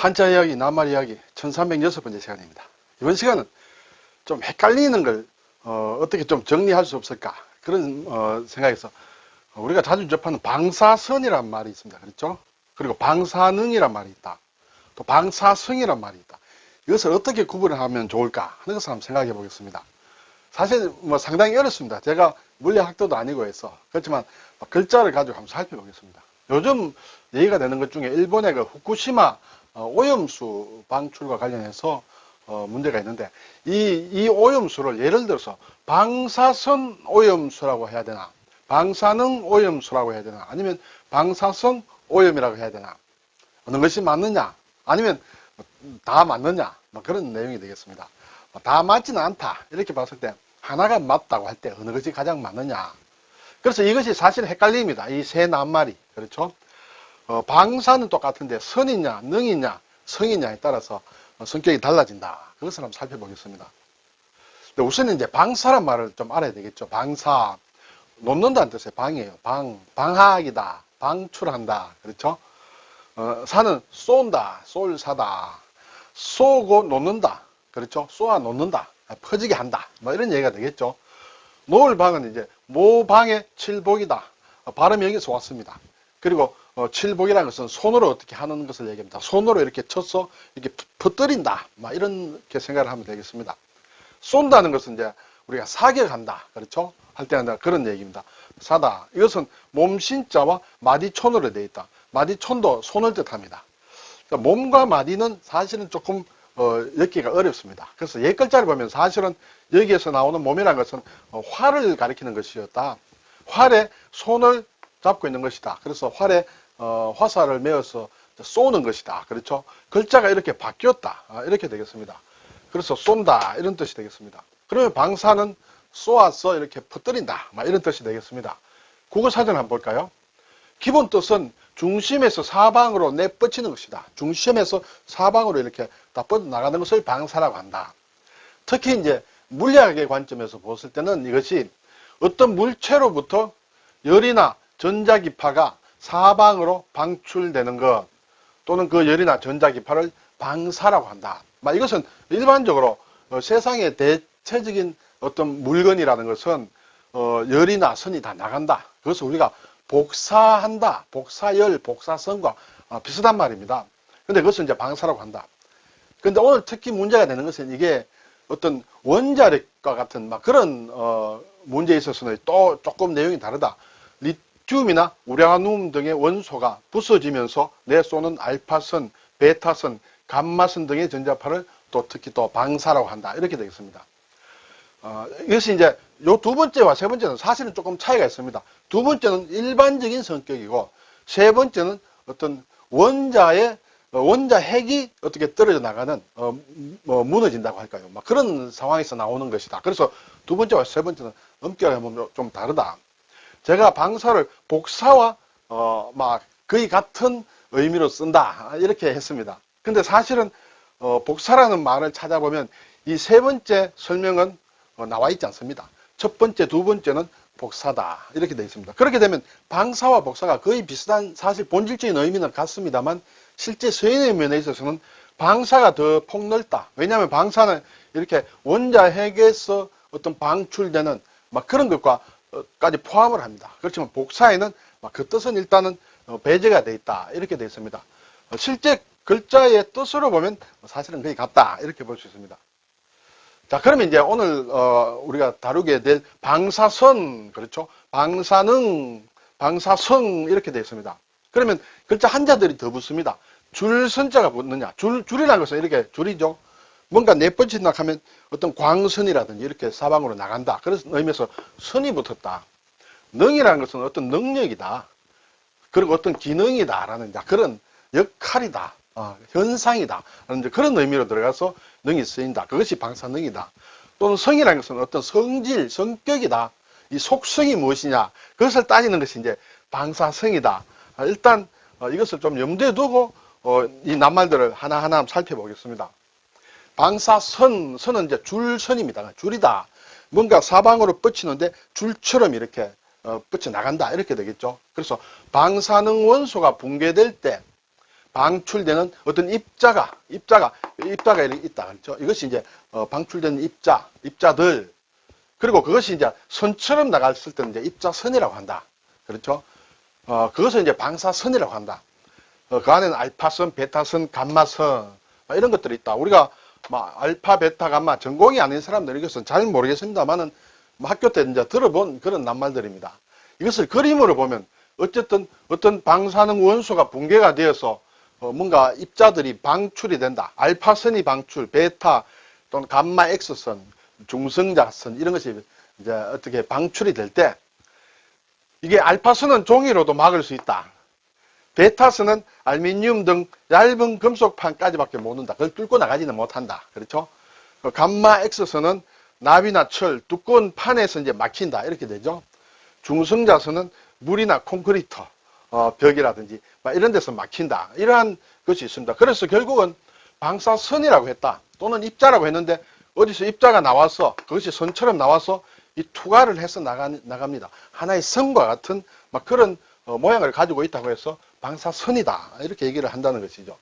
한자 이야기, 낱말 이야기 1306번째 시간입니다. 이번 시간은 좀 헷갈리는 걸 어, 떻게좀 정리할 수 없을까 그런 어, 생각에서 우리가 자주 접하는 방사선이란 말이 있습니다. 그렇죠? 그리고 방사능이란 말이 있다. 또 방사성이란 말이 있다. 이것을 어떻게 구분을 하면 좋을까 하는 것을 한번 생각해 보겠습니다. 사실 뭐 상당히 어렵습니다. 제가 물리학도도 아니고 해서 그렇지만 글자를 가지고 한번 살펴보겠습니다. 요즘 얘기가 되는 것 중에 일본의 그 후쿠시마 어, 오염수 방출과 관련해서 어, 문제가 있는데 이, 이 오염수를 예를 들어서 방사선 오염수라고 해야 되나 방사능 오염수라고 해야 되나 아니면 방사성 오염이라고 해야 되나 어느 것이 맞느냐 아니면 다 맞느냐 뭐 그런 내용이 되겠습니다. 뭐다 맞지는 않다 이렇게 봤을 때 하나가 맞다고 할 때 어느 것이 가장 맞느냐 그래서 이것이 사실 헷갈립니다. 이 세 낱말이 그렇죠? 어, 방사는 똑같은데 선이냐 능이냐 성이냐에 따라서 어, 성격이 달라진다. 그것을 한번 살펴보겠습니다. 근데 우선 이제 방사란 말을 좀 알아야 되겠죠. 방사 놓는다는 뜻의 방이에요. 방 방학이다. 방출한다. 그렇죠? 어, 사는 쏜다, 쏠사다, 쏘고 놓는다, 그렇죠? 쏘아 놓는다, 퍼지게 한다, 뭐 이런 얘기가 되겠죠. 놓을 방은 이제 모방의 칠복이다. 어, 발음이 여기서 왔습니다. 그리고 어, 칠복이라는 것은 손으로 어떻게 하는 것을 얘기합니다. 손으로 이렇게 쳐서 이렇게 퍼뜨린다, 막 이렇게 생각을 하면 되겠습니다. 쏜다는 것은 이제 우리가 사격한다, 그렇죠? 할 때는 그런 얘기입니다. 사다. 이것은 몸신자와 마디촌으로 되어 있다. 마디촌도 손을 뜻합니다. 그러니까 몸과 마디는 사실은 조금 어, 엮기가 어렵습니다. 그래서 옛 글자를 보면 사실은 여기에서 나오는 몸이라는 것은 어, 활을 가리키는 것이었다. 활에 손을 잡고 있는 것이다. 그래서 활에 어, 화살을 메어서 쏘는 것이다. 그렇죠? 글자가 이렇게 바뀌었다. 아, 이렇게 되겠습니다. 그래서 쏜다 이런 뜻이 되겠습니다. 그러면 방사는 쏘아서 이렇게 퍼뜨린다. 막 이런 뜻이 되겠습니다. 국어 사전 한번 볼까요? 기본 뜻은 중심에서 사방으로 내뻗치는 것이다. 중심에서 사방으로 이렇게 다 뻗어 나가는 것을 방사라고 한다. 특히 이제 물리학의 관점에서 봤을 때는 이것이 어떤 물체로부터 열이나 전자기파가 사방으로 방출되는 것 또는 그 열이나 전자기파를 방사라고 한다. 막 이것은 일반적으로 어, 세상의 대체적인 어떤 물건이라는 것은 어, 열이나 선이 다 나간다. 그것을 우리가 복사한다. 복사열, 복사선과 어, 비슷한 말입니다. 근데 그것을 이제 방사라고 한다. 근데 오늘 특히 문제가 되는 것은 이게 어떤 원자력과 같은 막 그런 어, 문제에 있어서는 또 조금 내용이 다르다. 리 튬이나 우라늄 등의 원소가 부서지면서 내쏘는 알파선, 베타선, 감마선 등의 전자파를 또 특히 또 방사라고 한다. 이렇게 되겠습니다. 어, 이것이 이제 요 두 번째와 세 번째는 사실은 조금 차이가 있습니다. 두 번째는 일반적인 성격이고 세 번째는 어떤 원자의 어, 원자 핵이 어떻게 떨어져 나가는 어, 뭐 무너진다고 할까요? 막 그런 상황에서 나오는 것이다. 그래서 두 번째와 세 번째는 엄격하게 보면 좀 다르다. 제가 방사를 복사와 어, 막 거의 같은 의미로 쓴다 이렇게 했습니다. 근데 사실은 어, 복사라는 말을 찾아보면 이 세 번째 설명은 어, 나와 있지 않습니다. 첫 번째, 두 번째는 복사다 이렇게 되어 있습니다. 그렇게 되면 방사와 복사가 거의 비슷한 사실 본질적인 의미는 같습니다만 실제 서인의 면에 있어서는 방사가 더 폭넓다. 왜냐하면 방사는 이렇게 원자 핵에서 어떤 방출되는 막 그런 것과 까지 포함을 합니다. 그렇지만 복사에는 막그 뜻은 일단은 어, 배제가 되어 있다 이렇게 되어 있습니다. 어, 실제 글자의 뜻으로 보면 사실은 거의 같다 이렇게 볼 수 있습니다. 자, 그러면 이제 오늘 어, 우리가 다루게 될 방사선 그렇죠? 방사능, 방사성 이렇게 되어 있습니다. 그러면 글자 한자들이 더 붙습니다. 줄선자가 붙느냐? 줄 줄이라는 것은 이렇게 줄이죠. 뭔가 내뻗친다 하면 어떤 광선이라든지 이렇게 사방으로 나간다. 그래서 의미에서 선이 붙었다. 능이라는 것은 어떤 능력이다. 그리고 어떤 기능이다라는 그런 역할이다. 어, 현상이다. 그런 의미로 들어가서 능이 쓰인다. 그것이 방사능이다. 또는 성이라는 것은 어떤 성질, 성격이다. 이 속성이 무엇이냐. 그것을 따지는 것이 이제 방사성이다. 아, 일단 어, 이것을 좀 염두에 두고 어, 이 낱말들을 하나하나 살펴보겠습니다. 방사선, 선은 이제 줄선입니다. 줄이다. 뭔가 사방으로 뻗치는데 줄처럼 이렇게 어, 뻗쳐 나간다. 이렇게 되겠죠. 그래서 방사능 원소가 붕괴될 때 방출되는 어떤 입자가, 입자가, 입자가 있다. 그렇죠? 이것이 이제, 어, 방출되는 입자, 입자들. 그리고 그것이 이제 선처럼 나갔을 때는 이제 입자선이라고 한다. 그렇죠? 어, 그것을 이제 방사선이라고 한다. 어, 그 안에는 알파선, 베타선, 감마선, 막 이런 것들이 있다. 우리가 막 알파, 베타, 감마 전공이 아닌 사람들 이것은 잘 모르겠습니다만은 뭐 학교 때 이제 들어본 그런 낱말들입니다. 이것을 그림으로 보면 어쨌든 어떤 방사능 원소가 붕괴가 되어서 어, 뭔가 입자들이 방출이 된다. 알파선이 방출, 베타 또는 감마 X선, 중성자선 이런 것이 이제 어떻게 방출이 될 때 이게 알파선은 종이로도 막을 수 있다. 베타선은 알루미늄 등 얇은 금속판까지밖에 못 온다. 그걸 뚫고 나가지는 못한다. 그렇죠? 그 감마 X선은 나비나 철, 두꺼운 판에서 이제 막힌다. 이렇게 되죠. 중성자선은 물이나 콘크리트, 어, 벽이라든지 막 이런 데서 막힌다. 이러한 것이 있습니다. 그래서 결국은 방사선이라고 했다. 또는 입자라고 했는데 어디서 입자가 나와서 그것이 선처럼 나와서 이 투과를 해서 나가, 나갑니다. 하나의 선과 같은 막 그런 어, 모양을 가지고 있다고 해서 방사선이다. 이렇게 얘기를 한다는 것이죠.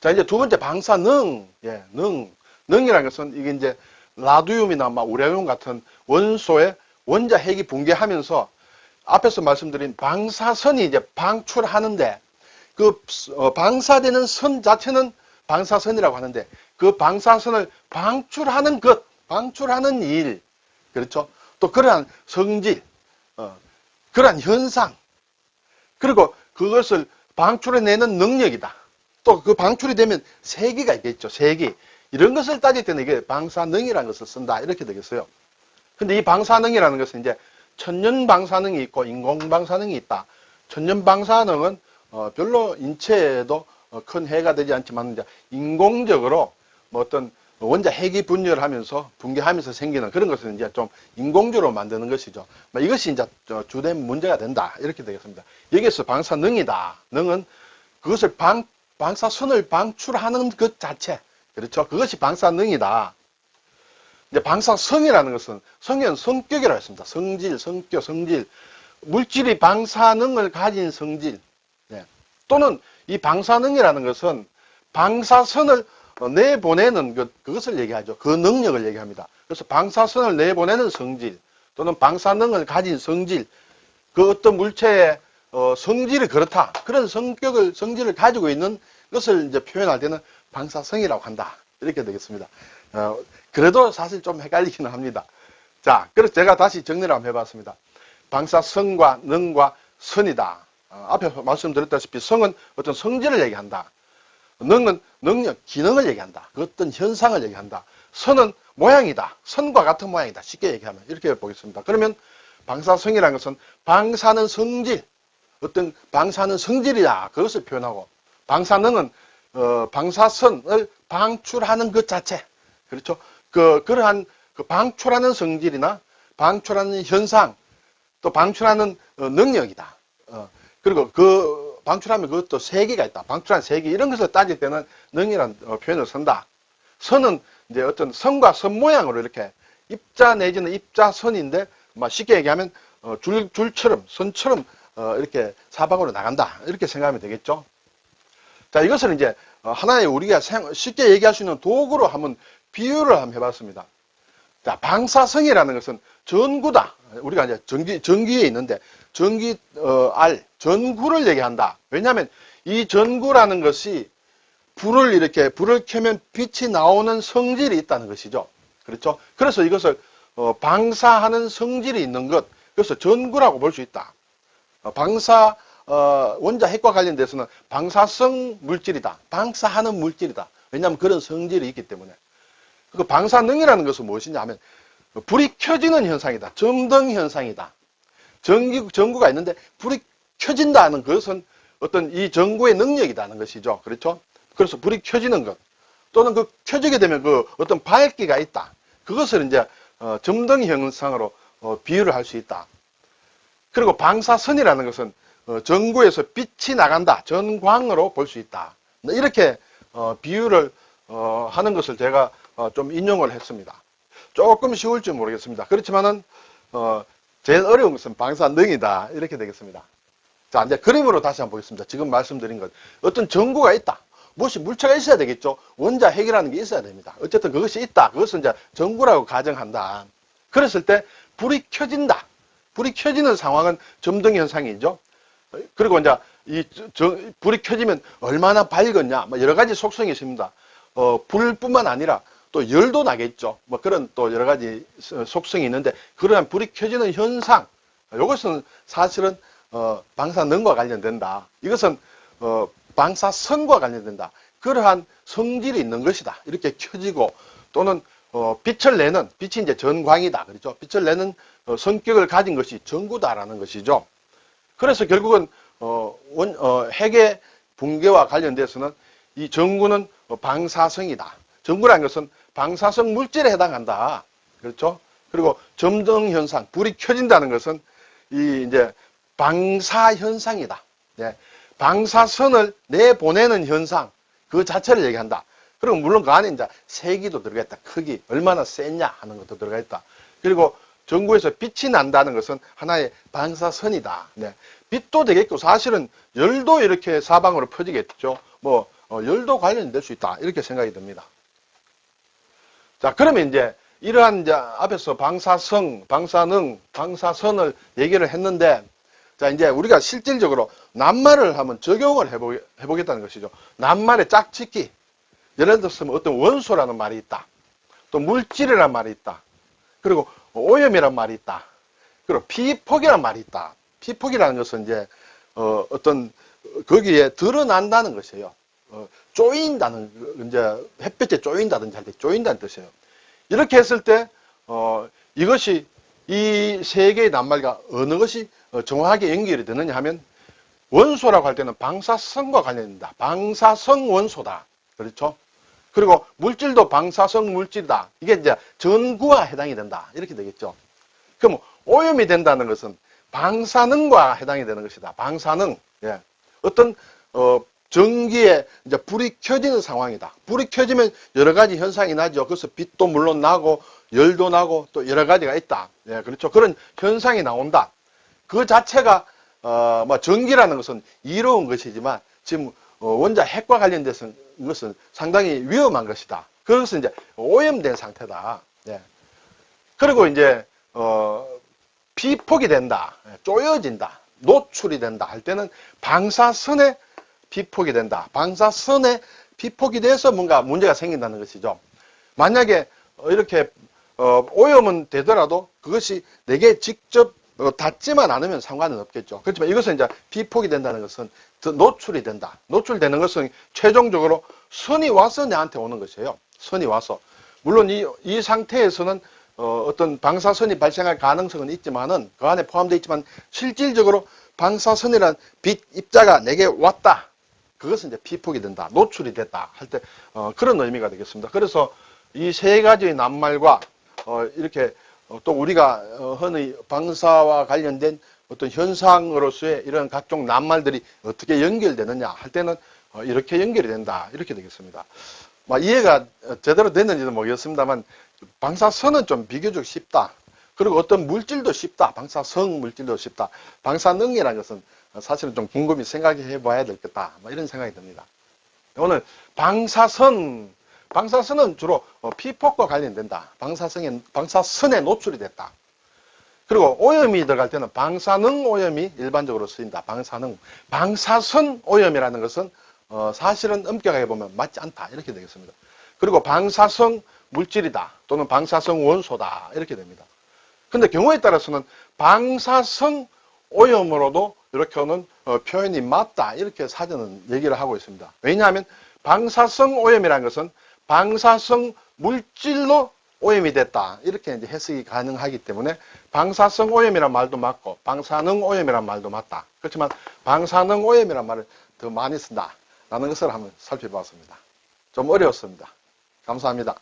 자, 이제 두 번째 방사능. 예, 능. 능이라는 것은 이게 이제 라듐이나 막 우레늄 같은 원소의 원자 핵이 붕괴하면서 앞에서 말씀드린 방사선이 이제 방출하는데 그 어, 방사되는 선 자체는 방사선이라고 하는데 그 방사선을 방출하는 것, 방출하는 일, 그렇죠? 또 그러한 성질, 어, 그러한 현상, 그리고 그것을 방출해내는 능력이다. 또 그 방출이 되면 세기가 있겠죠. 세기. 이런 것을 따질 때는 이게 방사능이라는 것을 쓴다. 이렇게 되겠어요. 근데 이 방사능이라는 것은 이제 천연 방사능이 있고 인공 방사능이 있다. 천연 방사능은 어, 별로 인체에도 어, 큰 해가 되지 않지만 이제 인공적으로 뭐 어떤 원자 핵이 분열하면서 붕괴하면서 생기는 그런 것을 이제 좀 인공적으로 만드는 것이죠. 뭐 이것이 이제 저 주된 문제가 된다. 이렇게 되겠습니다. 여기서 방사능이다. 능은 그것을 방, 방사선을 방출하는 것 자체. 그렇죠. 그것이 방사능이다. 이제 방사성이라는 것은 성은 성격이라고 했습니다. 성질, 성격, 성질. 물질이 방사능을 가진 성질. 네. 또는 이 방사능이라는 것은 방사선을 어, 내보내는 것, 그것을 얘기하죠. 그 능력을 얘기합니다. 그래서 방사선을 내보내는 성질 또는 방사능을 가진 성질 그 어떤 물체의 어, 성질이 그렇다. 그런 성격을, 성질을 가지고 있는 것을 이제 표현할 때는 방사성이라고 한다. 이렇게 되겠습니다. 어, 그래도 사실 좀 헷갈리기는 합니다. 자, 그래서 제가 다시 정리를 한번 해봤습니다. 방사성과 능과 선이다. 어, 앞에 말씀드렸다시피 성은 어떤 성질을 얘기한다. 능은 능력, 기능을 얘기한다. 그 어떤 현상을 얘기한다. 선은 모양이다. 선과 같은 모양이다. 쉽게 얘기하면 이렇게 보겠습니다. 그러면 방사성이라는 것은 방사는 성질, 어떤 방사는 성질이다. 그것을 표현하고 방사능은 어, 방사선을 방출하는 것 자체. 그렇죠? 그, 그러한 그 방출하는 성질이나 방출하는 현상, 또 방출하는 어, 능력이다. 어, 그리고 그 방출하면 그것도 세계가 있다. 방출한 세계 이런 것을 따질 때는 능이라는 어, 표현을 쓴다. 선은 이제 어떤 선과 선 모양으로 이렇게 입자 내지는 입자선인데 막 쉽게 얘기하면 어, 줄 줄처럼 선처럼 어, 이렇게 사방으로 나간다. 이렇게 생각하면 되겠죠. 자, 이것을 이제 어, 하나의 우리가 생- 쉽게 얘기할 수 있는 도구로 한번 비유를 한번 해봤습니다. 자, 방사성이라는 것은 전구다. 우리가 이제 전기, 전기에 있는데, 전기, 어, 알, 전구를 얘기한다. 왜냐하면 이 전구라는 것이 불을 이렇게, 불을 켜면 빛이 나오는 성질이 있다는 것이죠. 그렇죠? 그래서 이것을, 어, 방사하는 성질이 있는 것. 그래서 전구라고 볼 수 있다. 어, 방사, 어, 원자 핵과 관련돼서는 방사성 물질이다. 방사하는 물질이다. 왜냐하면 그런 성질이 있기 때문에. 그 방사능이라는 것은 무엇이냐 하면 불이 켜지는 현상이다. 점등 현상이다. 전기, 전구가 있는데 불이 켜진다는 것은 어떤 이 전구의 능력이라는 것이죠. 그렇죠? 그래서 불이 켜지는 것. 또는 그 켜지게 되면 그 어떤 밝기가 있다. 그것을 이제 어, 점등 현상으로 어, 비유를 할 수 있다. 그리고 방사선이라는 것은 어, 전구에서 빛이 나간다. 전광으로 볼 수 있다. 이렇게 어, 비유를 어, 하는 것을 제가 어, 좀 인용을 했습니다. 조금 쉬울지 모르겠습니다. 그렇지만은 어, 제일 어려운 것은 방사능이다. 이렇게 되겠습니다. 자, 이제 그림으로 다시 한번 보겠습니다. 지금 말씀드린 것. 어떤 전구가 있다. 무엇이 물체가 있어야 되겠죠. 원자 핵이라는 게 있어야 됩니다. 어쨌든 그것이 있다. 그것은 이제 전구라고 가정한다. 그랬을 때 불이 켜진다. 불이 켜지는 상황은 점등 현상이죠. 그리고 이제 이 저- 불이 켜지면 얼마나 밝었냐, 뭐 여러 가지 속성이 있습니다. 어, 불뿐만 아니라 또 열도 나겠죠. 뭐 그런 또 여러 가지 서- 속성이 있는데 그러한 불이 켜지는 현상, 이것은 사실은 어, 방사능과 관련된다. 이것은 어, 방사선과 관련된다. 그러한 성질이 있는 것이다. 이렇게 켜지고 또는 어, 빛을 내는 빛이 이제 전광이다. 그렇죠? 빛을 내는 어, 성격을 가진 것이 전구다라는 것이죠. 그래서 결국은 어, 원, 어, 핵의 붕괴와 관련돼서는 이 전구는 어, 방사성이다. 전구라는 것은 방사성 물질에 해당한다. 그렇죠? 그리고 점등 현상, 불이 켜진다는 것은 이 이제 방사 현상이다. 예. 방사선을 내보내는 현상 그 자체를 얘기한다. 그리고 물론 그 안에 이제 세기도 들어가 있다. 크기 얼마나 세냐 하는 것도 들어가 있다. 그리고 전구에서 빛이 난다는 것은 하나의 방사선이다. 네. 빛도 되겠고 사실은 열도 이렇게 사방으로 퍼지겠죠. 뭐 어, 열도 관련될 수 있다. 이렇게 생각이 듭니다. 자, 그러면 이제 이러한 이제 앞에서 방사성, 방사능, 방사선을 얘기를 했는데 자, 이제 우리가 실질적으로 낱말을 한번 적용을 해보, 해보겠다는 것이죠. 낱말의 짝짓기. 예를 들어서 뭐 어떤 원소라는 말이 있다. 또 물질이라는 말이 있다. 그리고 오염이라는 말이 있다. 그리고 피폭이라는 말이 있다. 피폭이라는 것은 이제 어, 어떤 거기에 드러난다는 것이에요. 어, 쪼인다는 그 이제 햇볕에 쪼인다든지 할 때 쪼인다는 뜻이에요. 이렇게 했을 때 어, 이것이 이 세 개의 낱말과 어느 것이 어, 정확하게 연결이 되느냐 하면 원소라고 할 때는 방사성과 관련된다. 방사성 원소다. 그렇죠? 그리고 물질도 방사성 물질이다. 이게 이제 전구와 해당이 된다. 이렇게 되겠죠. 그럼 오염이 된다는 것은 방사능과 해당이 되는 것이다. 방사능. 예. 어떤 어 전기에 이제 불이 켜지는 상황이다. 불이 켜지면 여러 가지 현상이 나죠. 그래서 빛도 물론 나고 열도 나고 또 여러 가지가 있다. 예, 그렇죠. 그런 현상이 나온다. 그 자체가 어, 뭐 전기라는 것은 이로운 것이지만 지금 어, 원자 핵과 관련돼서 이것은 상당히 위험한 것이다. 그것은 이제 오염된 상태다. 예. 그리고 이제 어, 비폭이 된다, 예, 쪼여진다, 노출이 된다 할 때는 방사선에 비폭이 된다. 방사선에 비폭이 돼서 뭔가 문제가 생긴다는 것이죠. 만약에 어, 이렇게 어, 오염은 되더라도 그것이 내게 직접 어, 닿지만 않으면 상관은 없겠죠. 그렇지만 이것은 이제 비폭이 된다는 것은 더 노출이 된다. 노출되는 것은 최종적으로 선이 와서 내한테 오는 것이에요. 선이 와서. 물론 이, 이 상태에서는 어, 어떤 방사선이 발생할 가능성은 있지만은 그 안에 포함되어 있지만 실질적으로 방사선이란 빛 입자가 내게 왔다. 그것은 이제 비폭이 된다. 노출이 됐다. 할때 어, 그런 의미가 되겠습니다. 그래서 이 세 가지의 낱말과 어, 이렇게 어, 또 우리가 어, 흔히 방사와 관련된 어떤 현상으로서의 이런 각종 낱말들이 어떻게 연결되느냐 할 때는 어, 이렇게 연결이 된다. 이렇게 되겠습니다. 막 이해가 어, 제대로 됐는지도 모르겠습니다만 방사선은 좀 비교적 쉽다. 그리고 어떤 물질도 쉽다. 방사성 물질도 쉽다. 방사능이라는 것은 사실은 좀 곰곰이 생각해 봐야 되겠다. 뭐 이런 생각이 듭니다. 오늘 방사선, 방사선은 주로 어, 피폭과 관련된다. 방사성에, 방사선에 노출이 됐다. 그리고 오염이 들어갈 때는 방사능 오염이 일반적으로 쓰인다. 방사능. 방사선 오염이라는 것은 어, 사실은 엄격하게 보면 맞지 않다. 이렇게 되겠습니다. 그리고 방사성 물질이다. 또는 방사성 원소다. 이렇게 됩니다. 근데 경우에 따라서는 방사성 오염으로도 이렇게 하는 어, 표현이 맞다. 이렇게 사전은 얘기를 하고 있습니다. 왜냐하면 방사성 오염이라는 것은 방사성 물질로 오염이 됐다. 이렇게 이제 해석이 가능하기 때문에 방사성 오염이란 말도 맞고 방사능 오염이란 말도 맞다. 그렇지만 방사능 오염이란 말을 더 많이 쓴다. 라는 것을 한번 살펴봤습니다. 좀 어려웠습니다. 감사합니다.